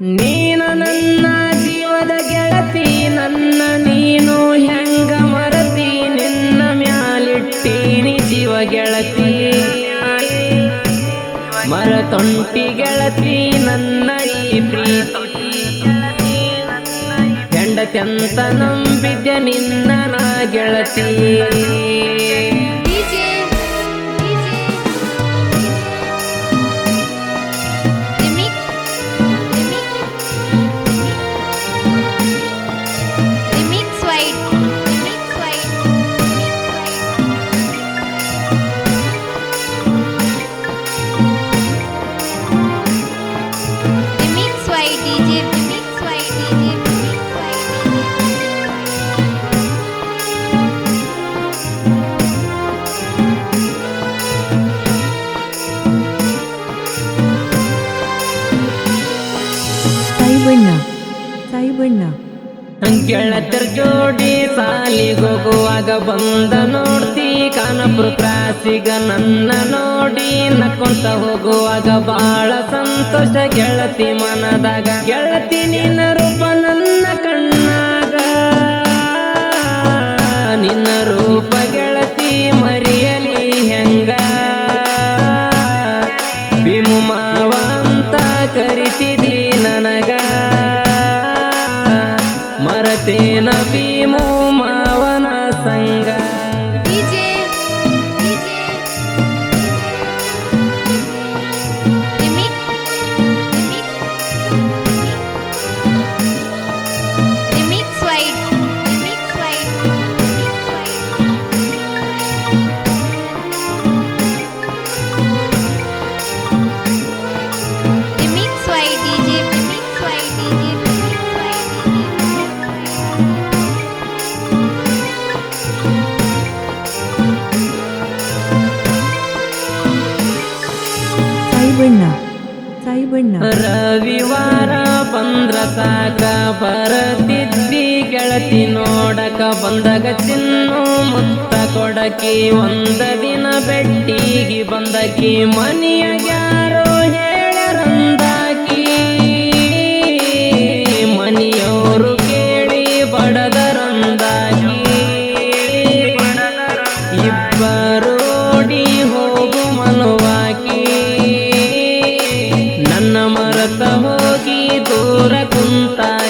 ನೀನ ನನ್ನ ಜೀವದ ಗೆಳತಿ, ನನ್ನ ನೀನು ಹೆಂಗ ಮರತಿ, ನಿನ್ನ ಮ್ಯಾಲಿಟ್ಟೀನಿ ಜೀವ ಗೆಳತಿ. ಮರತೊಂಟಿ ಗೆಳತಿ, ನನ್ನ ಈ ಪ್ರೀತಿ. ಹೆಂಡತ್ಯಂತ ನಂಬಿದ್ಯ ನಿನ್ನ ನಾ ಗೆಳತಿ. ಸಾಯಿಬಣ್ಣ ಗೆಳತಿರ ಜೋಡಿ ಸಾಲಿಗೋಗುವಾಗ ಬಂದ ನೋಡ್ತಿ ಕಾನಪುರ ಕ್ರಾಸಿಗ ನನ್ನ ನೋಡಿ ನಕ್ಕೊಂತ ಹೋಗುವಾಗ ಬಾಳ ಸಂತೋಷ ಗೆಳತಿ ಮನದಾಗ. ಗೆಳತಿ ನನ್ನ से नबी ಸೈಬಣ್ಣ ಸೈಬಣ್ಣ ರವಿವಾರ ಬಂದ್ರ ಸಾಕ ಬರತಿದ್ದಿ ಗೆಳತಿ ನೋಡಕ, ಬಂದಾಗ ತಿನ್ನು ಮುತ್ತ ಕೊಡಕಿ, ಒಂದ ದಿನ ಬೆಟ್ಟಿಗೆ ಬಂದಕಿ ಮನೆಯ ಯಾರೋ ಹೇಳರಂದಾಕಿ. ಮನೆಯವರು ಕೇಳಿ ಬಡದರಂದಾಕಿ. ಇಬ್ಬರು ನಮರತ ಹೋಗಿ ದೂರ ಕುಂತಾಯ